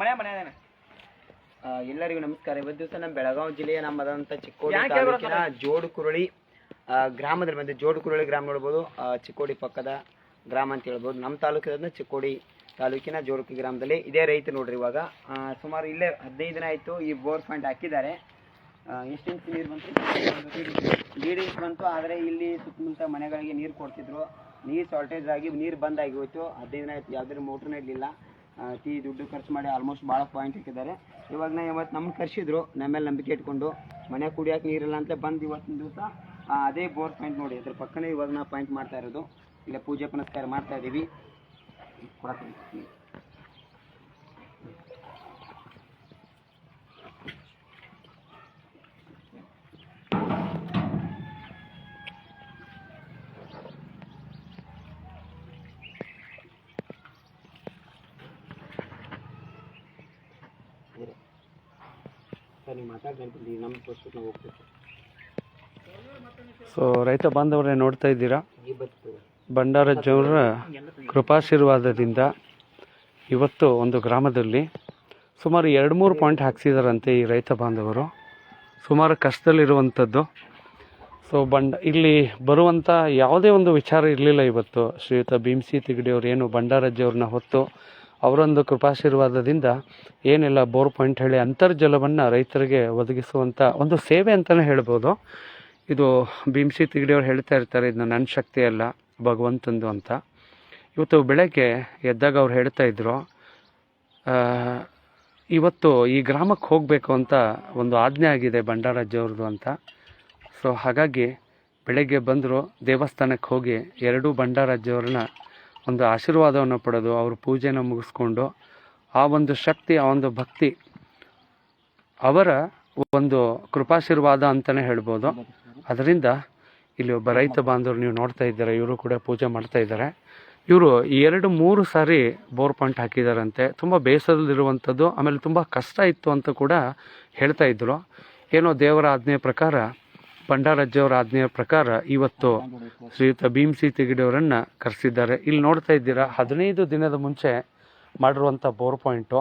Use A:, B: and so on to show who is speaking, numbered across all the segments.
A: ಮನೆ ಮನೆ ಅದೇನೆ.
B: ಆ, ಎಲ್ಲರಿಗೂ ನಮಸ್ಕಾರ. ಇವತ್ತು ದಿವಸ ನಮ್ಮ ಬೆಳಗಾವಿ ಜಿಲ್ಲೆಯ ನಮ್ಮದಂತ ಚಿಕ್ಕೋಡಿ
A: ಯಾಕೆ
B: ತಾಲೂಕಿನ ಜೋಡುಕುರಳಿ ಆ, ಗ್ರಾಮದಲ್ಲಿ ಬಂದು ಜೋಡುಕುರಳಿ ಗ್ರಾಮ ನೋಡ್ಬೋದು. ಆ, ಚಿಕ್ಕೋಡಿ ಪಕ್ಕದ ಗ್ರಾಮ ಅಂತ ಹೇಳ್ಬೋದು. ನಮ್ಮ ತಾಲೂಕಿನ ಚಿಕ್ಕೋಡಿ ತಾಲೂಕಿನ ಜೋಡುಕಿ ಗ್ರಾಮದಲ್ಲಿ ಇದೇ ರೈತ ನೋಡ್ರಿ ಇವಾಗ. ಆ, ಸುಮಾರು ಇಲ್ಲೇ ಹದಿನೈದು ದಿನ ಆಯಿತು ಈ ಬೋರ್ ಪಾಯಿಂಟ್ ಹಾಕಿದ್ದಾರೆ. ಆ, ಎಷ್ಟು ಇಂಚ್ ನೀರು ಬಂತು? ದೀಡ್ ಇಂಚ್ ಬಂತು ಆದರೆ ಇಲ್ಲಿ ಸುತ್ತಮುತ್ತ ಮನೆಗಳಿಗೆ ನೀರು ಕೊಡ್ತಿದ್ರು. ನೀರು ಶಾರ್ಟೇಜ್ ಆಗಿ ನೀರು ಬಂದಾಗಿ ಹೋಯ್ತು. ಹದಿನೈದು ದಿನ ಆಯ್ತು ಯಾವುದೇ ಮೋಟ್ರ್ನೇ ಇರಲಿಲ್ಲ ತೀ ದುಡ್ಡು ಖರ್ಚು ಮಾಡಿ ಆಲ್ಮೋಸ್ಟ್ ಭಾಳ ಪಾಯಿಂಟ್ ಹಾಕಿದ್ದಾರೆ. ಇವಾಗ ನಾ ಇವತ್ತು ನಮ್ಗೆ ಕರ್ಸಿದ್ರು ನಮ್ಮ ಮೇಲೆ ನಂಬಿಕೆ ಇಟ್ಕೊಂಡು, ಮನೆ ಕುಡಿಯೋಕೆ ನೀರಿಲ್ಲ ಅಂತ ಬಂದು ಇವತ್ತಿನ ದಿವಸ ಅದೇ ಬೋರ್ ಪಾಯಿಂಟ್ ನೋಡಿ. ಅದ್ರ ಪಕ್ಕನೇ ಇವಾಗ ನಾವು ಪಾಯಿಂಟ್ ಮಾಡ್ತಾ ಇರೋದು. ಇಲ್ಲ ಪೂಜೆ ಪುನಸ್ಕಾರ ಮಾಡ್ತಾ ಇದ್ದೀವಿ ನೀವು ನಮ್ಮ ತೋರಿಸ್ಬಿಟ್ಟು ನಾವು ಹೋಗ್ಬೇಕು.
C: ಸೊ ರೈತ ಬಾಂಧವರೇ ನೋಡ್ತಾ ಇದ್ದೀರಾ? ಭಂಡಾರ ಕೃಪಾಶೀರ್ವಾದದಿಂದ ಇವತ್ತು ಒಂದು ಗ್ರಾಮದಲ್ಲಿ ಸುಮಾರು ಎರಡು ಮೂರು ಪಾಯಿಂಟ್ ಹಾಕ್ಸಿದಾರಂತೆ ಈ ರೈತ ಬಾಂಧವರು. ಸುಮಾರು ಕಷ್ಟದಲ್ಲಿರುವಂಥದ್ದು ಸೊ ಬಂಡ ಇಲ್ಲಿ ಬರುವಂಥ ಯಾವುದೇ ಒಂದು ವಿಚಾರ ಇರಲಿಲ್ಲ ಇವತ್ತು. ಶ್ರೀಯುತ ಭೀಮ್ಸಿ ತಿಗಡಿಯವರು ಏನು ಭಂಡಾರಜ್ಜವ್ರನ್ನ ಹೊತ್ತು ಅವರೊಂದು ಕೃಪಾಶೀರ್ವಾದದಿಂದ ಏನೆಲ್ಲ ಬೋರ್ ಪಾಯಿಂಟ್ ಹೇಳಿ ಅಂತರ್ಜಲವನ್ನು ರೈತರಿಗೆ ಒದಗಿಸುವಂಥ ಒಂದು ಸೇವೆ ಅಂತಲೇ ಹೇಳ್ಬೋದು. ಇದು ಭೀಮ್ಸಿ ತಿಗಡಿಯವ್ರು ಹೇಳ್ತಾ ಇರ್ತಾರೆ ಇದು ನನ್ನ ಶಕ್ತಿ ಅಲ್ಲ, ಭಗವಂತಂದು ಅಂತ. ಇವತ್ತು ಬೆಳಗ್ಗೆ ಎದ್ದಾಗ ಅವ್ರು ಹೇಳ್ತಾ ಇದ್ರು ಇವತ್ತು ಈ ಗ್ರಾಮಕ್ಕೆ ಹೋಗಬೇಕು ಅಂತ ಒಂದು ಆಜ್ಞೆ ಆಗಿದೆ ಬಂಡಾರಾಜ್ಯವ್ರದ್ದು ಅಂತ. ಸೊ ಹಾಗಾಗಿ ಬೆಳಗ್ಗೆ ಬಂದರು ದೇವಸ್ಥಾನಕ್ಕೆ ಹೋಗಿ ಎರಡೂ ಭಂಡಾರಜ್ಜವ್ರನ್ನ ಒಂದು ಆಶೀರ್ವಾದವನ್ನು ಪಡೆದು ಅವ್ರ ಪೂಜೆನ ಮುಗಿಸ್ಕೊಂಡು ಆ ಒಂದು ಶಕ್ತಿ, ಆ ಒಂದು ಭಕ್ತಿ ಅವರ ಒಂದು ಕೃಪಾಶೀರ್ವಾದ ಅಂತಲೇ ಹೇಳ್ಬೋದು. ಅದರಿಂದ ಇಲ್ಲಿ ಒಬ್ಬ ರೈತ ಬಾಂಧವರು ನೀವು ನೋಡ್ತಾ ಇದ್ದಾರೆ, ಇವರು ಕೂಡ ಪೂಜೆ ಮಾಡ್ತಾ ಇದ್ದಾರೆ. ಇವರು ಎರಡು, ಮೂರು ಸಾರಿ ಬೋರ್ ಪಾಯಿಂಟ್ ಹಾಕಿದಾರಂತೆ. ತುಂಬ ಬೇಸರದಲ್ಲಿರುವಂಥದ್ದು ಆಮೇಲೆ ತುಂಬ ಕಷ್ಟ ಇತ್ತು ಅಂತ ಕೂಡ ಹೇಳ್ತಾ ಇದ್ದರು ಏನೋ ದೇವರ ಆಜ್ಞೆಯ ಪ್ರಕಾರ ಭಂಡಾರಜ್ಜವರ ಆಜ್ಞೆಯ ಪ್ರಕಾರ ಇವತ್ತು ಶ್ರೀಯುತ ಭೀಮ್ ಸಿಹಿತಿಗೇಡಿಯವರನ್ನು ಕರೆಸಿದ್ದಾರೆ. ಇಲ್ಲಿ ನೋಡ್ತಾ ಇದ್ದೀರಾ, ಹದಿನೈದು ದಿನದ ಮುಂಚೆ ಮಾಡಿರುವಂಥ ಬೋರ್ ಪಾಯಿಂಟು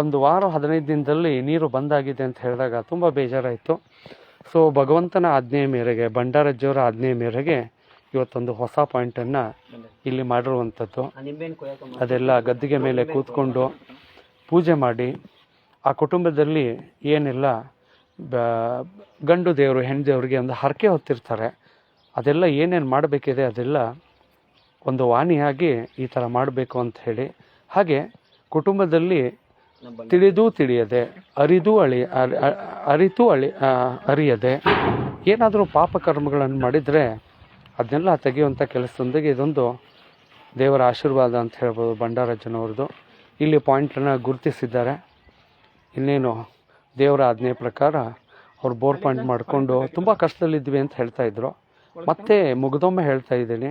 C: ಒಂದು ವಾರ, ಹದಿನೈದು ದಿನದಲ್ಲಿ ನೀರು ಬಂದಾಗಿದೆ ಅಂತ ಹೇಳಿದಾಗ ತುಂಬ ಬೇಜಾರಾಯಿತು. ಸೊ ಭಗವಂತನ ಆಜ್ಞೆಯ ಮೇರೆಗೆ, ಭಂಡಾರಜ್ಜವರ ಆಜ್ಞೆಯ ಮೇರೆಗೆ ಇವತ್ತೊಂದು ಹೊಸ ಪಾಯಿಂಟನ್ನು ಇಲ್ಲಿ ಮಾಡಿರುವಂಥದ್ದು ಅದೆಲ್ಲ ಗದ್ದಿಗೆ ಮೇಲೆ ಕೂತ್ಕೊಂಡು ಪೂಜೆ ಮಾಡಿ, ಆ ಕುಟುಂಬದಲ್ಲಿ ಏನೆಲ್ಲ ಗಂಡು ದೇವರು, ಹೆಣ್ಣು ದೇವರಿಗೆ ಒಂದು ಹರಕೆ ಹೊತ್ತಿರ್ತಾರೆ. ಅದೆಲ್ಲ ಏನೇನು ಮಾಡಬೇಕಿದೆ ಅದೆಲ್ಲ ಒಂದು ವಾಣಿಯಾಗಿ ಈ ಥರ ಮಾಡಬೇಕು ಅಂತ ಹೇಳಿ. ಹಾಗೆ ಕುಟುಂಬದಲ್ಲಿ ತಿಳಿದೂ ತಿಳಿಯದೆ, ಅರಿದೂ ಅಳಿ ಅರಿತು ಅಳಿ ಅರಿಯದೆ, ಏನಾದರೂ ಪಾಪಕರ್ಮಗಳನ್ನು ಮಾಡಿದರೆ ಅದನ್ನೆಲ್ಲ ತೆಗೆಯುವಂಥ ಕೆಲಸದೊಂದಿಗೆ ಇದೊಂದು ದೇವರ ಆಶೀರ್ವಾದ ಅಂತ ಹೇಳ್ಬೋದು ಭಂಡಾರಜ್ಜನವ್ರದ್ದು ಇಲ್ಲಿ ಪಾಯಿಂಟನ್ನು ಗುರುತಿಸಿದ್ದಾರೆ. ಇನ್ನೇನು ದೇವರ ಆಜ್ಞೆ ಪ್ರಕಾರ ಅವ್ರು ಬೋರ್ ಪಾಯಿಂಟ್ ಮಾಡಿಕೊಂಡು ತುಂಬ ಕಷ್ಟದಲ್ಲಿದ್ವಿ ಅಂತ ಹೇಳ್ತಾ ಇದ್ರು. ಮತ್ತೆ ಮುಗ್ದೊಮ್ಮೆ ಹೇಳ್ತಾ ಇದ್ದೀನಿ,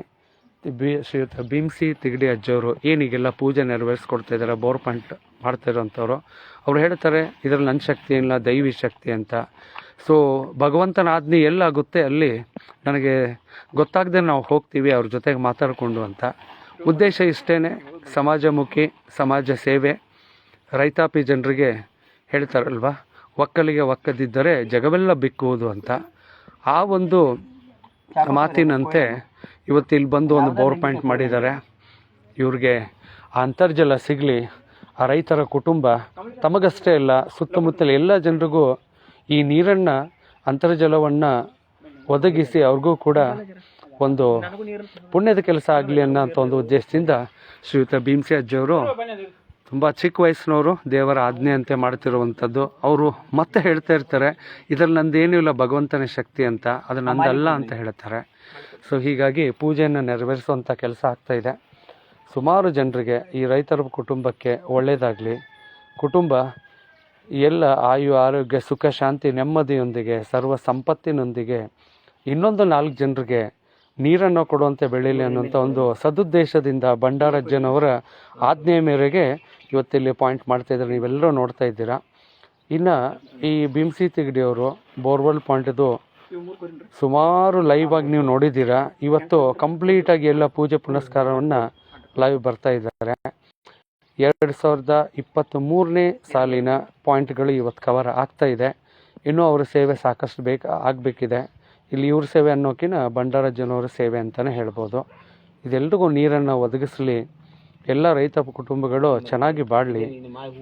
C: ಬಿ ಶ್ರೀಯುತ ಭೀಮ್ಸಿ ತಿಗಡಿ ಅಜ್ಜವರು ಏನೀಗೆಲ್ಲ ಪೂಜೆ ನೆರವೇರಿಸ್ಕೊಡ್ತಾ ಇದ್ದಾರೆ ಬೋರ್ ಪಾಯಿಂಟ್ ಮಾಡ್ತಾ ಇರೋಂಥವ್ರು, ಅವ್ರು ಹೇಳ್ತಾರೆ, ಇದರಲ್ಲಿ ನನ್ನ ಶಕ್ತಿ ಇಲ್ಲ, ದೈವಿ ಶಕ್ತಿ ಅಂತ. ಸೊ ಭಗವಂತನ ಆಜ್ಞೆ ಎಲ್ಲಾಗುತ್ತೆ ಅಲ್ಲಿ, ನನಗೆ ಗೊತ್ತಾಗದೆ ನಾವು ಹೋಗ್ತೀವಿ, ಅವ್ರ ಜೊತೆಗೆ ಮಾತಾಡಿಕೊಂಡು ಅಂತ. ಉದ್ದೇಶ ಇಷ್ಟೇ ಸಮಾಜಮುಖಿ, ಸಮಾಜ ಸೇವೆ, ರೈತಾಪಿ ಜನರಿಗೆ ಹೇಳ್ತಾರಲ್ವಾ? ಒಕ್ಕಲಿಗೆ ಒಕ್ಕದಿದ್ದರೆ ಜಗವೆಲ್ಲ ಬಿಕ್ಕುವುದು ಅಂತ. ಆ ಒಂದು ಮಾತಿನಂತೆ ಇವತ್ತು ಇಲ್ಲಿ ಬಂದು ಒಂದು ಬೋರ್ ಪಾಯಿಂಟ್ ಮಾಡಿದ್ದಾರೆ. ಇವ್ರಿಗೆ ಆ ಅಂತರ್ಜಲ ಸಿಗಲಿ ಆ ರೈತರ ಕುಟುಂಬ ತಮಗಷ್ಟೇ ಅಲ್ಲ ಸುತ್ತಮುತ್ತಲ ಎಲ್ಲ ಜನರಿಗೂ ಈ ನೀರನ್ನು ಅಂತರ್ಜಲವನ್ನು ಒದಗಿಸಿ ಅವ್ರಿಗೂ ಕೂಡ ಒಂದು ಪುಣ್ಯದ ಕೆಲಸ ಆಗಲಿ ಅನ್ನೋ ಅಂತ ಒಂದು ಉದ್ದೇಶದಿಂದ ಶ್ರೀಯುತ ಭೀಮ್ಸಿ ಅಜ್ಜಿಯವರು ತುಂಬ ಚಿಕ್ಕ ವಯಸ್ಸಿನವರು ದೇವರ ಆಜ್ಞೆಯಂತೆ ಮಾಡ್ತಿರುವಂಥದ್ದು. ಅವರು ಮತ್ತೆ ಹೇಳ್ತಾ ಇರ್ತಾರೆ ಇದರಲ್ಲಿ ನಂದೇನೂ ಇಲ್ಲ ಭಗವಂತನ ಶಕ್ತಿ ಅಂತ ಅದು ನಂದಲ್ಲ ಅಂತ ಹೇಳ್ತಾರೆ. ಸೊ ಹೀಗಾಗಿ ಪೂಜೆಯನ್ನು ನೆರವೇರಿಸುವಂಥ ಕೆಲಸ ಆಗ್ತಾ ಇದೆ. ಸುಮಾರು ಜನರಿಗೆ ಈ ರೈತರ ಕುಟುಂಬಕ್ಕೆ ಒಳ್ಳೆಯದಾಗಲಿ ಕುಟುಂಬ ಎಲ್ಲ ಆಯು ಆರೋಗ್ಯ ಸುಖ ಶಾಂತಿ ನೆಮ್ಮದಿಯೊಂದಿಗೆ ಸರ್ವ ಸಂಪತ್ತಿನೊಂದಿಗೆ ಇನ್ನೊಂದು ನಾಲ್ಕು ಜನರಿಗೆ ನೀರನ್ನು ಕೊಡುವಂತೆ ಬೆಳೀಲಿ ಅನ್ನುವಂಥ ಒಂದು ಸದುದ್ದೇಶದಿಂದ ಬಂಡಾರಜ್ಜನವರ ಆಜ್ಞೆಯ ಮೇರೆಗೆ ಇವತ್ತಿಲ್ಲಿ ಪಾಯಿಂಟ್ ಮಾಡ್ತಾ ಇದ್ದಾರೆ. ನೀವೆಲ್ಲರೂ ನೋಡ್ತಾ ಇದ್ದೀರಾ? ಇನ್ನು ಈ ಭೀಮ್ಸಿ ತಿಗಡಿಯವರು ಬೋರ್ವೆಲ್ ಪಾಯಿಂಟ್ದು ಸುಮಾರು ಲೈವ್ ಆಗಿ ನೀವು ನೋಡಿದ್ದೀರಾ. ಇವತ್ತು ಕಂಪ್ಲೀಟಾಗಿ ಎಲ್ಲ ಪೂಜೆ ಪುನಸ್ಕಾರವನ್ನು ಲೈವ್ ಬರ್ತಾ ಇದ್ದಾರೆ. ಎರಡು ಸಾವಿರದ ಇಪ್ಪತ್ತ್ ಮೂರನೇ ಸಾಲಿನ ಪಾಯಿಂಟ್ಗಳು ಇವತ್ತು ಕವರ್ ಆಗ್ತಾ ಇದೆ. ಇನ್ನೂ ಅವರ ಸೇವೆ ಸಾಕಷ್ಟು ಬೇಕು ಆಗಬೇಕಿದೆ. ಇಲ್ಲಿ ಇವ್ರ ಸೇವೆ ಅನ್ನೋಕ್ಕಿಂತ ಬಂಡಾರಜ್ಜನವರ ಸೇವೆ ಅಂತಲೇ ಹೇಳ್ಬೋದು. ಇದೆಲ್ರಿಗೂ ನೀರನ್ನು ಒದಗಿಸಲಿ, ಎಲ್ಲ ರೈತ ಕುಟುಂಬಗಳು ಚೆನ್ನಾಗಿ ಬಾಳಲಿ.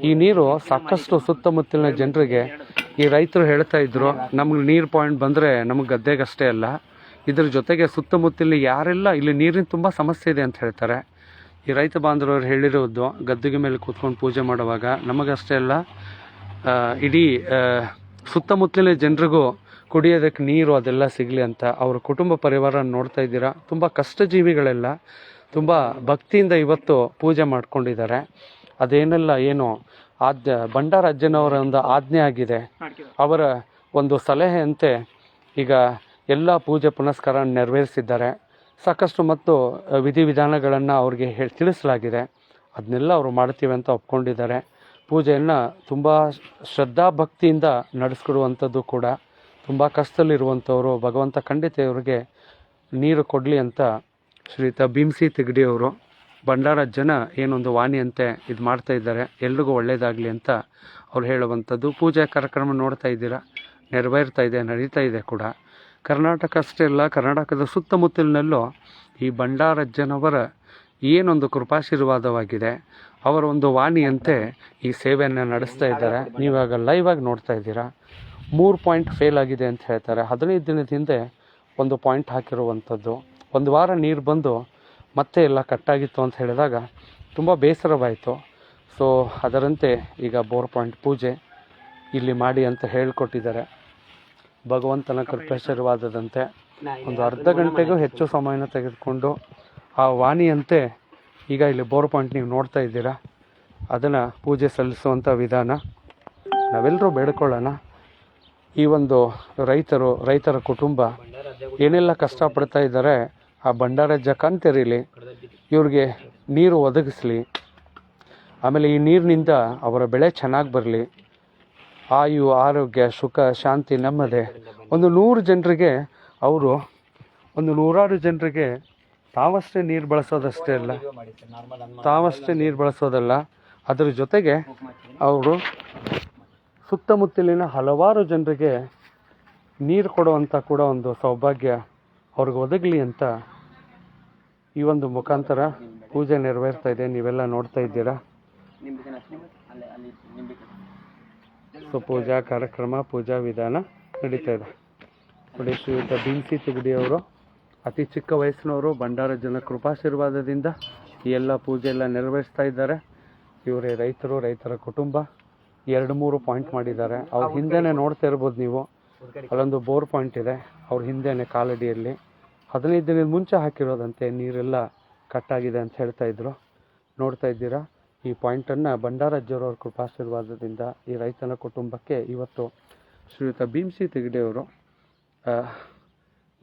C: ಈ ನೀರು ಸಾಕಷ್ಟು ಸುತ್ತಮುತ್ತಲಿನ ಜನರಿಗೆ, ಈ ರೈತರು ಹೇಳ್ತಾ ಇದ್ರು, ನಮ್ಗೆ ನೀರು ಪಾಯಿಂಟ್ ಬಂದರೆ ನಮಗೆ ಗದ್ದೆಗಷ್ಟೇ ಅಲ್ಲ. ಇದ್ರ ಜೊತೆಗೆ ಸುತ್ತಮುತ್ತಲಿನ ಯಾರೆಲ್ಲ ಇಲ್ಲಿ ನೀರಿನ ತುಂಬ ಸಮಸ್ಯೆ ಇದೆ ಅಂತ ಹೇಳ್ತಾರೆ. ಈ ರೈತ ಬಾಂಧವರು ಹೇಳಿರೋದು, ಗದ್ದೆಗೆ ಮೇಲೆ ಕೂತ್ಕೊಂಡು ಪೂಜೆ ಮಾಡುವಾಗ ನಮಗಷ್ಟೇ ಅಲ್ಲ ಇಡೀ ಸುತ್ತಮುತ್ತಲಿನ ಜನರಿಗೂ ಕುಡಿಯೋದಕ್ಕೆ ನೀರು ಅದೆಲ್ಲ ಸಿಗಲಿ ಅಂತ ಅವ್ರ ಕುಟುಂಬ ಪರಿವಾರ ನೋಡ್ತಾ ಇದ್ದೀರಾ? ತುಂಬ ಕಷ್ಟ ಜೀವಿಗಳೆಲ್ಲ ತುಂಬ ಭಕ್ತಿಯಿಂದ ಇವತ್ತು ಪೂಜೆ ಮಾಡ್ಕೊಂಡಿದ್ದಾರೆ. ಅದೇನೆಲ್ಲ ಏನು ಆದ್ಯ ಭಂಡಾರಜ್ಜನವರ ಒಂದು ಆಜ್ಞೆ ಆಗಿದೆ. ಅವರ ಒಂದು ಸಲಹೆಯಂತೆ ಈಗ ಎಲ್ಲ ಪೂಜೆ ಪುನಸ್ಕಾರ ನೆರವೇರಿಸಿದ್ದಾರೆ. ಸಾಕಷ್ಟು ಮತ್ತು ವಿಧಿವಿಧಾನಗಳನ್ನು ಅವ್ರಿಗೆ ಹೇಳಿ ತಿಳಿಸಲಾಗಿದೆ. ಅದನ್ನೆಲ್ಲ ಅವರು ಮಾಡ್ತೀವಿ ಅಂತ ಒಪ್ಕೊಂಡಿದ್ದಾರೆ. ಪೂಜೆಯನ್ನು ತುಂಬ ಶ್ರದ್ಧಾ ಭಕ್ತಿಯಿಂದ ನಡೆಸ್ಕೊಡುವಂಥದ್ದು ಕೂಡ. ತುಂಬ ಕಷ್ಟದಲ್ಲಿರುವಂಥವರು ಭಗವಂತ ಖಂಡಿತ ಇವರಿಗೆ ನೀರು ಕೊಡಲಿ ಅಂತ ಶ್ರೀಯುತ ಭೀಮ್ಸಿ ತೆಗಡಿಯವರು ಭಂಡಾರ ಜನ ಏನೊಂದು ವಾಣಿಯಂತೆ ಇದು ಮಾಡ್ತಾ ಇದ್ದಾರೆ, ಎಲ್ರಿಗೂ ಒಳ್ಳೆಯದಾಗಲಿ ಅಂತ ಅವ್ರು ಹೇಳುವಂಥದ್ದು. ಪೂಜೆ ಕಾರ್ಯಕ್ರಮ ನೋಡ್ತಾ ಇದ್ದೀರಾ? ನೆರವೇರ್ತಾ ಇದೆ, ನಡೀತಾ ಇದೆ ಕೂಡ. ಕರ್ನಾಟಕ ಅಷ್ಟೇ ಅಲ್ಲ, ಕರ್ನಾಟಕದ ಸುತ್ತಮುತ್ತಲಿನಲ್ಲೂ ಈ ಭಂಡಾರಜ್ಜನವರ ಏನೊಂದು ಕೃಪಾಶೀರ್ವಾದವಾಗಿದೆ. ಅವರ ಒಂದು ವಾಣಿಯಂತೆ ಈ ಸೇವೆಯನ್ನು ನಡೆಸ್ತಾ ಇದ್ದಾರೆ. ನೀವಾಗ ಲೈವ್ ಆಗಿ ನೋಡ್ತಾ ಇದ್ದೀರಾ? ಮೂರು ಪಾಯಿಂಟ್ ಫೇಲ್ ಆಗಿದೆ ಅಂತ ಹೇಳ್ತಾರೆ. ಹದಿನೈದು ದಿನದ ಹಿಂದೆ ಒಂದು ಪಾಯಿಂಟ್ ಹಾಕಿರುವಂಥದ್ದು. ಒಂದು ವಾರ ನೀರು ಬಂದು ಮತ್ತೆ ಎಲ್ಲ ಕಟ್ಟಾಗಿತ್ತು ಅಂತ ಹೇಳಿದಾಗ ತುಂಬ ಬೇಸರವಾಯಿತು. ಸೊ ಅದರಂತೆ ಈಗ ಬೋರ್ ಪಾಯಿಂಟ್ ಪೂಜೆ ಇಲ್ಲಿ ಮಾಡಿ ಅಂತ ಹೇಳಿಕೊಟ್ಟಿದ್ದಾರೆ. ಭಗವಂತನ ಕೃಪಾಶೀರ್ವಾದದಂತೆ ಒಂದು ಅರ್ಧ ಗಂಟೆಗೂ ಹೆಚ್ಚು ಸಮಯನ ತೆಗೆದುಕೊಂಡು ಆ ವಾಣಿಯಂತೆ ಈಗ ಇಲ್ಲಿ ಬೋರ್ ಪಾಯಿಂಟ್ ನೀವು ನೋಡ್ತಾ ಇದ್ದೀರಾ. ಅದನ್ನು ಪೂಜೆ ಸಲ್ಲಿಸುವಂಥ ವಿಧಾನ. ನಾವೆಲ್ಲರೂ ಬೇಡ್ಕೊಳ್ಳೋಣ. ಈ ಒಂದು ರೈತರು, ರೈತರ ಕುಟುಂಬ ಏನೆಲ್ಲ ಕಷ್ಟಪಡ್ತಾ ಇದ್ದಾರೆ, ಆ ಭಂಡಾರಜ್ಜ ಕಣ್ ತೆರೀಲಿ ಇವ್ರಿಗೆ ನೀರು ಒದಗಿಸ್ಲಿ, ಆಮೇಲೆ ಈ ನೀರಿನಿಂದ ಅವರ ಬೆಳೆ ಚೆನ್ನಾಗಿ ಬರಲಿ, ಆಯು, ಆರೋಗ್ಯ, ಸುಖ, ಶಾಂತಿ ನೆಮ್ಮದಿ. ಒಂದು ನೂರು ಜನರಿಗೆ ಅವರು, ಒಂದು ನೂರಾರು ಜನರಿಗೆ ತಾವಷ್ಟೇ ನೀರು ಬಳಸೋದಷ್ಟೇ ಅಲ್ಲ, ತಾವಷ್ಟೇ ನೀರು ಬಳಸೋದಲ್ಲ, ಅದರ ಜೊತೆಗೆ ಅವರು ಸುತ್ತಮುತ್ತಲಿನ ಹಲವಾರು ಜನರಿಗೆ ನೀರು ಕೊಡುವಂಥ ಕೂಡ ಒಂದು ಸೌಭಾಗ್ಯ ಅವ್ರಿಗೆ ಒದಗಲಿ ಅಂತ ಈ ಒಂದು ಮುಖಾಂತರ ಪೂಜೆ ನೆರವೇರ್ತಾ ಇದೆ. ನೀವೆಲ್ಲ ನೋಡ್ತಾ ಇದ್ದೀರಾ? ಸೊ, ಪೂಜಾ ಕಾರ್ಯಕ್ರಮ, ಪೂಜಾ ವಿಧಾನ ನಡೀತಾ ಇದೆ. ನೋಡಿ, ಶ್ರೀಯುತ ಬಿನ್ಸಿ ತಿಗಡಿ ಅವರು, ಅತಿ ಚಿಕ್ಕ ವಯಸ್ಸಿನವರು, ಭಂಡಾರ ಜನ ಕೃಪಾಶೀರ್ವಾದದಿಂದ ಈ ಎಲ್ಲ ಪೂಜೆ ಎಲ್ಲ ನೆರವೇರಿಸ್ತಾ ಇದ್ದಾರೆ. ಇವರೇ ರೈತರು, ರೈತರ ಕುಟುಂಬ. ಎರಡು ಮೂರು ಪಾಯಿಂಟ್ ಮಾಡಿದ್ದಾರೆ. ಅವ್ರ ಹಿಂದೆನೇ ನೋಡ್ತಾ ಇರ್ಬೋದು ನೀವು. ಅಲ್ಲೊಂದು ಬೋರ್ ಪಾಯಿಂಟ್ ಇದೆ. ಅವ್ರ ಹಿಂದೆನೆ ಕಾಲಡಿಯಲ್ಲಿ. ಹದಿನೈದು ದಿನದ ಮುಂಚೆ ಹಾಕಿರೋದಂತೆ ನೀರೆಲ್ಲ ಕಟ್ಟಾಗಿದೆ ಅಂತ ಹೇಳ್ತಾ ಇದ್ರು. ನೋಡ್ತಾ ಇದ್ದೀರಾ? ಈ ಪಾಯಿಂಟನ್ನು ಭಂಡಾರಜ್ಜರವ್ರ ಕೃಪಾಶೀರ್ವಾದದಿಂದ ಈ ರೈತನ ಕುಟುಂಬಕ್ಕೆ ಇವತ್ತು ಶ್ರೀಯುತ ಭೀಮ್ಸಿ ತೆಗಡೆಯವರು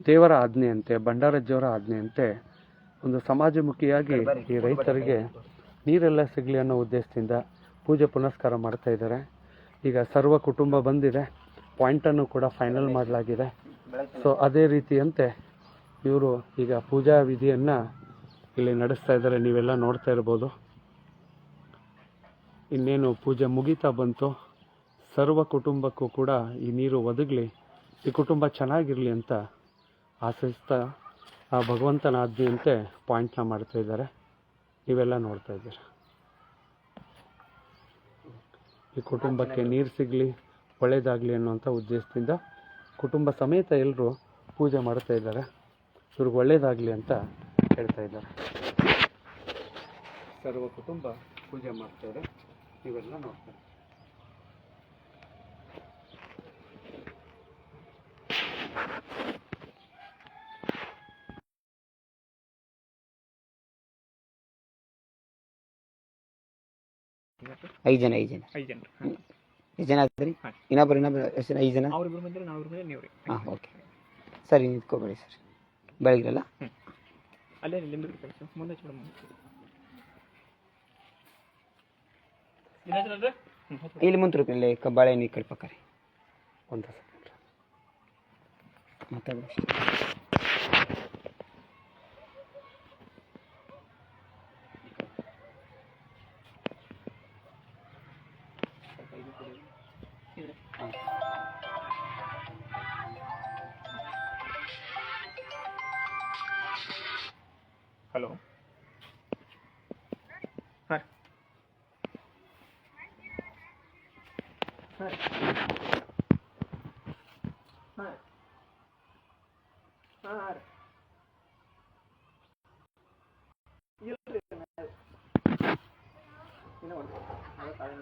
C: ದೇವರ ಆಜ್ಞೆಯಂತೆ ಭಂಡಾರಜ್ಜವರ ಆಜ್ಞೆಯಂತೆ ಒಂದು ಸಮಾಜಮುಖಿಯಾಗಿ ಈ ರೈತರಿಗೆ ನೀರೆಲ್ಲ ಸಿಗಲಿ ಅನ್ನೋ ಉದ್ದೇಶದಿಂದ ಪೂಜೆ ಪುನಸ್ಕಾರ ಮಾಡ್ತಾ ಇದ್ದಾರೆ. ಈಗ ಸರ್ವ ಕುಟುಂಬ ಬಂದಿದೆ. ಪಾಯಿಂಟನ್ನು ಕೂಡ ಫೈನಲ್ ಮಾಡಲಾಗಿದೆ. ಸೊ ಅದೇ ರೀತಿಯಂತೆ ಇವರು ಈಗ ಪೂಜಾ ವಿಧಿಯನ್ನು ಇಲ್ಲಿ ನಡೆಸ್ತಾ ಇದ್ದಾರೆ. ನೀವೆಲ್ಲ ನೋಡ್ತಾ ಇರ್ಬೋದು. ಇನ್ನೇನು ಪೂಜೆ ಮುಗೀತಾ ಬಂತು. ಸರ್ವ ಕುಟುಂಬಕ್ಕೂ ಕೂಡ ಈ ನೀರು ಒದಗಲಿ, ಈ ಕುಟುಂಬ ಚೆನ್ನಾಗಿರಲಿ ಅಂತ ಆಶಿಸ್ತಾ, ಆ ಭಗವಂತನ ಆಜ್ಞೆಯಂತೆ ಪಾಯಿಂಟ್ನ ಮಾಡ್ತಾ ಇದ್ದಾರೆ. ನೀವೆಲ್ಲ ನೋಡ್ತಾ ಇದ್ದೀರ? ಈ ಕುಟುಂಬಕ್ಕೆ ನೀರು ಸಿಗಲಿ, ಒಳ್ಳೇದಾಗಲಿ ಅನ್ನುವಂಥ ಉದ್ದೇಶದಿಂದ ಕುಟುಂಬ ಸಮೇತ ಎಲ್ಲರೂ ಪೂಜೆ ಮಾಡ್ತಾ ಇದ್ದಾರೆ. ಇವ್ರಿಗೆ ಒಳ್ಳೇದಾಗಲಿ ಅಂತ ಹೇಳ್ತಾ ಇದ್ದಾರೆ. ಸರ್ವ ಕುಟುಂಬ ಪೂಜೆ ಮಾಡ್ತಾರೆ ಇವೆಲ್ಲ ನೋಡ್ತಾರೆ.
B: ಐದು ಜನ ಐದು ಜನ.
A: ಐದು ಜನ
B: ಎಷ್ಟು ಜನ ಆಗ್ತದ್ರಿ
A: ಹಾಂ.
B: ಇನ್ನೊಬ್ರು ಇನ್ನೊಬ್ರು ಎಷ್ಟು ಜನ ಐದು ಜನ?
A: ಅವ್ರಿಬ್ರು ಬಂದ್ರೆ ನಾವಿಬ್ರು ಬಂದ್ರೆ ನೀವು ರೀ
B: ಹಾಂ ಓಕೆ. ಸರಿ ನಿಂತ್ಕೊಬೇಡಿ ಸರ್. ಬೆಳಗ್ರಲ್ಲ
A: ಅಲ್ಲೇ ಕೆಲಸ. ಮುಂದೆ ಚೂಡ
B: ಇಲ್ಲಿ ಮುಂತ್ರು ರೂಪಾಯಿ ಕಬ್ಬಾಳೆ ಈ ಕಡೆ ಪಕ್ಕ ರೀ
C: ಒಂದು ಸೆಕೆಂಡ್
B: ಮಾತಾಡಿ ಅಷ್ಟೇ
A: ಹಲೋ ಹಾಂ ಹಾಂ ಹಾಂ ಹಾಂ ಇಲ್ರಿ ಇನ್ನೂ ಒಂದು ಅದೇ ತಾಳಿನ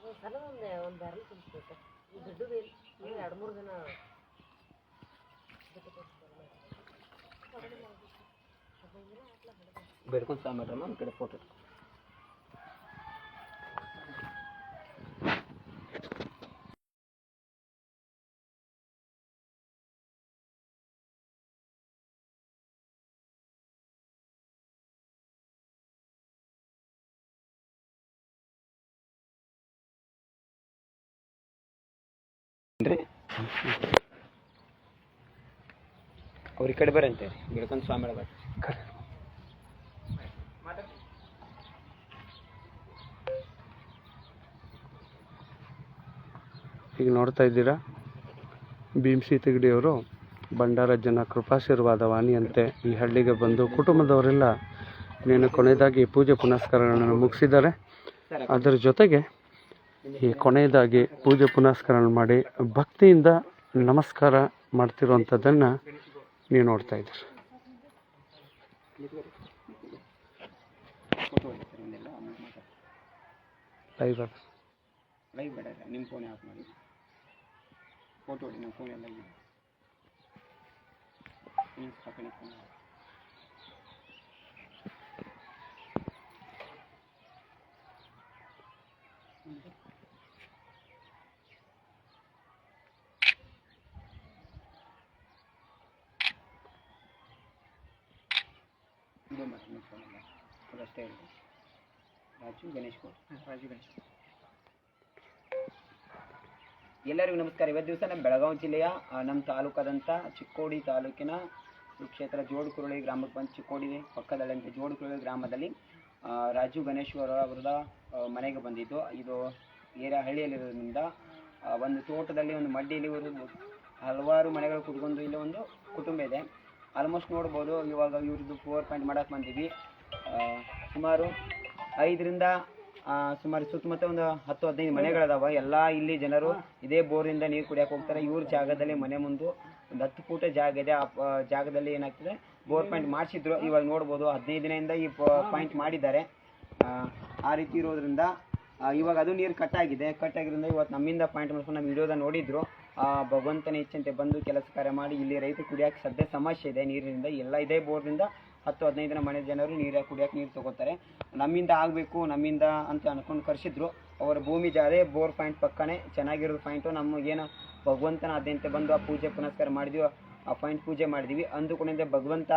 D: ಅದು ಸಲ ಒಂದು ಒಂದು ಬ್ಯಾರಲ್ ತುಂಬಿಸ್ಬೇಕು ಈ ಎರಡು ಮೂರು ದಿನ
B: ಬೇಡ್ಕೊಂಡು ಸಾಂಬಾರಮ್ಮ ಒಂದು ಕಡೆ ಫೋಟೋ ಅವ್ರ ಈ ಕಡೆ ಬರಂತೆ. ಬೆಳ್ಕೊಂಡು ಸ್ವಾಮಿ
C: ಈಗ ನೋಡ್ತಾ ಇದ್ದೀರಾ? ಭೀಮ್ಸಿ ತಿಗಡಿಯವರು ಭಂಡಾರ ಜನ ಕೃಪಾಶೀರ್ವಾದ ವಾಣಿಯಂತೆ ಈ ಹಳ್ಳಿಗೆ ಬಂದು ಕುಟುಂಬದವರೆಲ್ಲ ನೀನು ಕೊನೆಯದಾಗಿ ಪೂಜೆ ಪುನಸ್ಕಾರಗಳನ್ನು ಮುಗಿಸಿದ್ದಾರೆ. ಅದರ ಜೊತೆಗೆ ಈ ಕೊನೆಯದಾಗಿ ಪೂಜೆ ಪುನಸ್ಕಾರ ಮಾಡಿ ಭಕ್ತಿಯಿಂದ ನಮಸ್ಕಾರ ಮಾಡ್ತಿರುವಂಥದ್ದನ್ನು ನೀವು ನೋಡ್ತಾ ಇದ್ದೀರಿ. ಲೈವ್
B: ಲೈವ್ ಬೇಡ ನಿಮ್ಮ ಫೋನ್ ಆಫ್ ಮಾಡಿ. ಫೋಟೋ ಹೊಡಿ ನಮ್ಮ ಫೋನ್ ಎಲ್ಲ ಇದೆ ನಿಮ್ಮ ಪಕ್ಕನೆ ಫೋನ್ ಎಲ್ಲ ಅದಷ್ಟೇ ಹೇಳಿ ರಾಜು ಗಣೇಶ್ ಕೋಟ್.
A: ರಾಜು ಗಣೇಶ್
B: ಎಲ್ಲರಿಗೂ ನಮಸ್ಕಾರ. ಇವತ್ತು ದಿವಸ ನಮ್ಮ ಬೆಳಗಾವಿ ಜಿಲ್ಲೆಯ ನಮ್ಮ ತಾಲೂಕಾದಂಥ ಚಿಕ್ಕೋಡಿ ತಾಲೂಕಿನ ಕ್ಷೇತ್ರ ಜೋಡುಕುರುಳಿ ಗ್ರಾಮಕ್ಕೆ ಬಂದು ಚಿಕ್ಕೋಡಿ ಪಕ್ಕದಲ್ಲಿ ಜೋಡುಕುರುಳಿ ಗ್ರಾಮದಲ್ಲಿ ರಾಜು ಗಣೇಶ್ವರ ಅವರದ ಮನೆಗೆ ಬಂದಿದ್ದು. ಇದು ಏರಿಯಾ ಹಳ್ಳಿಯಲ್ಲಿರೋದ್ರಿಂದ ಒಂದು ತೋಟದಲ್ಲಿ ಒಂದು ಮಡ್ಡಿಯಲ್ಲಿ ಇವರು ಹಲವಾರು ಮನೆಗಳು ಕುತ್ಕೊಂಡು ಇಲ್ಲಿ ಒಂದು ಕುಟುಂಬ ಇದೆ. ಆಲ್ಮೋಸ್ಟ್ ನೋಡ್ಬೋದು. ಇವಾಗ ಇವ್ರದ್ದು ಪವರ್ ಪಾಯಿಂಟ್ ಮಾಡಕ್ಕೆ ಬಂದೀವಿ. ಸುಮಾರು ಐದರಿಂದ ಸುಮಾರು ಸುತ್ತಮುತ್ತ ಒಂದು ಹತ್ತು ಹದಿನೈದು ಮನೆಗಳದಾವ. ಎಲ್ಲ ಇಲ್ಲಿ ಜನರು ಇದೇ ಬೋರಿಂದ ನೀರು ಕುಡಿಯಕ್ಕೆ ಹೋಗ್ತಾರೆ. ಇವ್ರ ಜಾಗದಲ್ಲಿ ಮನೆ ಮುಂದೆ ಒಂದು ಹತ್ತು ಫೂಟ ಜಾಗ ಇದೆ. ಆ ಜಾಗದಲ್ಲಿ ಏನಾಗ್ತದೆ? ಬೋರ್ ಪಾಯಿಂಟ್ ಮಾಡಿಸಿದ್ರು. ಇವಾಗ ನೋಡ್ಬೋದು ಹದಿನೈದು ದಿನದಿಂದ ಈ ಪಾಯಿಂಟ್ ಮಾಡಿದ್ದಾರೆ. ಆ, ರೀತಿ ಇರೋದ್ರಿಂದ ಇವಾಗ ಅದು ನೀರು ಕಟ್ಟಾಗಿದೆ ಕಟ್ಟಾಗಿರೋದ್ರಿಂದ ಇವತ್ತು ನಮ್ಮಿಂದ ಪಾಯಿಂಟ್ ಮಾಡ್ಕೊಂಡು ನಮ್ಮ ವಿಡಿಯೋದ ನೋಡಿದ್ರು. ಆ, ಭಗವಂತನ ಇಚ್ಛಂತೆ ಬಂದು ಕೆಲಸ ಕಾರ್ಯ ಮಾಡಿ ಇಲ್ಲಿ ರೈತರು ಕುಡಿಯೋಕೆ ಸದ್ಯ ಸಮಸ್ಯೆ ಇದೆ ನೀರಿನಿಂದ. ಎಲ್ಲ ಇದೇ ಬೋರ್ನಿಂದ ಹತ್ತು ಹದಿನೈದು ದಿನ ಮನೆ ಜನರು ನೀರು ಕುಡಿಯೋಕೆ ನೀರು ತಗೋತಾರೆ. ನಮ್ಮಿಂದ ಆಗಬೇಕು, ನಮ್ಮಿಂದ ಅಂತ ಅಂದ್ಕೊಂಡು ಕರೆಸಿದ್ರು. ಅವರ ಭೂಮಿ ಜಾಗ ಬೋರ್ ಪಾಯಿಂಟ್ ಪಕ್ಕನೇ ಚೆನ್ನಾಗಿರೋದು ಪಾಯಿಂಟು ನಮಗೇನು ಭಗವಂತನ ಆದ್ಯಂತೆ ಬಂದು ಆ ಪೂಜೆ ಪುನಸ್ಕಾರ ಮಾಡಿದ್ವಿ, ಆ ಪಾಯಿಂಟ್ ಪೂಜೆ ಮಾಡಿದ್ವಿ. ಅಂದುಕೊಂಡಿದ್ದೆ ಭಗವಂತ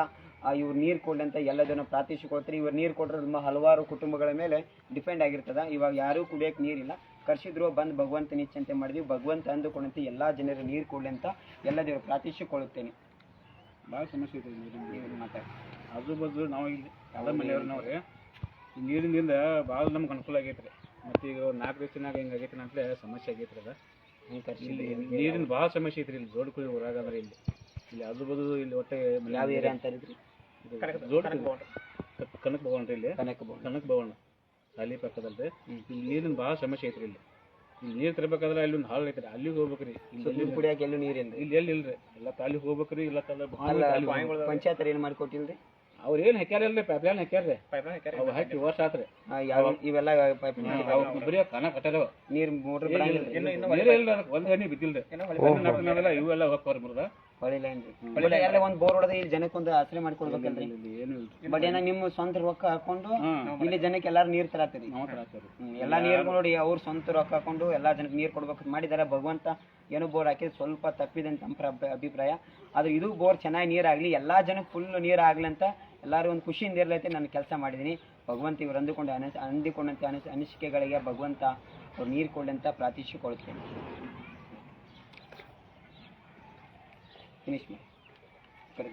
B: ಇವ್ರು ನೀರು ಕೊಡಲಿ ಅಂತ ಎಲ್ಲ ಜನ ಪ್ರಾರ್ಥಿಸಿಕೊಳ್ತಾರೆ. ಇವ್ರು ನೀರು ಕೊಟ್ಟರೆ ಹಲವಾರು ಕುಟುಂಬಗಳ ಮೇಲೆ ಡಿಪೆಂಡ್ ಆಗಿರ್ತದ. ಇವಾಗ ಯಾರೂ ಕುಡಿಯೋಕೆ ನೀರಿಲ್ಲ ಕರ್ಸಿದ್ರು ಬಂದು ಭಗವಂತ ನಿಶ್ಚಿಂತೆ ಮಾಡಿದ್ವಿ. ಭಗವಂತ ಅಂದುಕೊಂಡಂತೆ ಎಲ್ಲ ಜನರು ನೀರು ಕೊಡಲಿ ಅಂತ ಎಲ್ಲ ದೇವರು ಪ್ರಾರ್ಥಿಸಿಕೊಳ್ಳುತ್ತೇನೆ.
E: ಭಾಳ ಸಮಸ್ಯೆ ಇದೆ ನೀರಿನ
B: ಮಾತ
E: ಆಜು ಬಾಜು ನಾವು ಇಲ್ಲಿ ಎಲ್ಲ ಮನೆಯವ್ರು ಈ ನೀರಿನಿಂದ ಭಾಳ ನಮ್ಗೆ ಅನುಕೂಲ ಆಗೈತೆ ರೀ ಮತ್ತು ಈಗ ನಾಲ್ಕು ದಿವಸನಾಗ ಹಿಂಗೆ ಆಗೈತೆ ಅಂತಲೇ ಸಮಸ್ಯೆ ಆಗೈತೆ ರೀ ಅದ ಇಲ್ಲಿ ನೀರಿನ ಭಾಳ ಸಮಸ್ಯೆ ಐತ್ರಿ ಇಲ್ಲಿ ದೊಡ್ಡ ಕುಳಿ ಊರಾಗ ಅಂದ್ರೆ ಇಲ್ಲಿ. ಇಲ್ಲಿ ಆಜು ಬಾಜು ಇಲ್ಲಿ ಒಟ್ಟೆ ಮನೆ
B: ಯಾವ ಏರಿಯಾ ಅಂತ ಹೇಳಿದ್ರಿ?
E: ಕನಕ ಭವನ. ರೀ ಇಲ್ಲಿ?
B: ಕನಕ ಭವನ.
E: ಕನಕ ಭವನ. ಶಾಲಿ ಪಕ್ಕದಲ್ಲಿ ನೀರಿನ ಬಹಳ ಸಮಸ್ಯೆ ಐತ್ರಿ ಇಲ್ಲಿ. ಇಲ್ಲಿ ನೀರು ತರಬೇಕಾದ್ರೆ ಅಲ್ಲಿ ಒಂದು ಹಾಳು ಐತ್ರಿ. ಅಲ್ಲಿಗೆ ಹೋಗ್ಬೇಕ್ರಿ. ಇಲ್ಲಿ
B: ಕುಡಿಯಾಕ ಎಲ್ಲೂ ನೀರಿನ
E: ಇಲ್ಲಿ ಎಲ್ಲಿ ಇಲ್ರಿ? ಎಲ್ಲ ತಾಲಿಗೆ ಹೋಗ್ಬೇಕ್ರಿ ಇಲ್ಲ ತಲೆ
B: ಅಲ್ಲ ಪಂಚಾಯತ್ ಏನು ಮಾಡಿಕೊಟ್ಟಿಲ್ರಿ?
E: ಅವ್ರು ಏನು ಹಾಕ್ಯಾರ ಇಲ್ರಿ? ಪೈಪ್ ಲೈನ್ ಹಾಕ್ಯಾರ್ರಿ
A: ಪೈಪ್ಲೈನ್ ಹಾಕ್ಯಾರ
E: ಅವು ಹಾಕಿ ವರ್ಷ ಆತ್ರಿ.
B: ಯಾವ ಇವೆಲ್ಲ ಪೈಪ್
E: ಬರೀ ಕನ ಕಟ್ಟಲವ
B: ನೀರು ಮೋಟ್ರ್
A: ಇನ್ನು
E: ಇಲ್ಲ ಒಂದ್ ಹನಿ ಬಿದ್ದಿಲ್ರಿ. ಇವೆಲ್ಲ ಹೋಗ್ತಾವ್ರಿ ಮುರ್ದ.
B: ಹೊಳಿ ಲೈನ್ ಎಲ್ಲ ಒಂದು ಬೋರ್ ಹೊಡೆದ ಇಲ್ಲಿ ಜನಕ್ಕೆ ಒಂದು ಆಶ್ರಯ ಮಾಡ್ಕೊಡ್ಬೇಕಲ್ರಿ. ಬಟ್ ಏನ ನಿಮ್ಮ ಸ್ವಂತ ರೊಕ್ಕ ಹಾಕೊಂಡು ಇಲ್ಲಿ ಜನಕ್ಕೆ ಎಲ್ಲಾರು ನೀರ್ ಹ್ಮ್, ಎಲ್ಲಾ ನೀರು ನೋಡಿ ಅವ್ರ ಸ್ವಂತ ರೊಕ್ಕ ಹಾಕೊಂಡು ಎಲ್ಲಾ ಜನಕ್ಕೆ ನೀರ್ ಕೊಡ್ಬೇಕು ಮಾಡಿದಾರೆ. ಭಗವಂತ ಏನೋ ಬೋರ್ ಹಾಕಿದ್ರೆ ಸ್ವಲ್ಪ ತಪ್ಪಿದೆ ಅಂತ ನಮ್ಮ ಅಭಿಪ್ರಾಯ. ಆದ್ರೆ ಇದು ಬೋರ್ ಚೆನ್ನಾಗಿ ನೀರಾಗ್ಲಿ ಎಲ್ಲಾ ಜನಕ್ಕೆ ಫುಲ್ ನೀರ್ ಆಗ್ಲಿ ಅಂತ ಎಲ್ಲರೂ ಒಂದು ಖುಷಿಯಿಂದ ಇರ್ಲೈತೆ ನಾನು ಕೆಲಸ ಮಾಡಿದ್ದೀನಿ ಭಗವಂತ ಇವ್ರು ಅಂದುಕೊಂಡು ಅನಿಸ್ ಅಂದಿಕೊಂಡಂತೆ ಅನಿಸ್ ಅನಿಸಿಕೆಗಳಿಗೆ ಭಗವಂತ ಅವ್ರು ನೀರು ಕೊಡ್ಲಿ ಅಂತ ಪ್ರಾರ್ಥಿಸಿಕೊಳ್ತೇನೆ. फिनिश में कर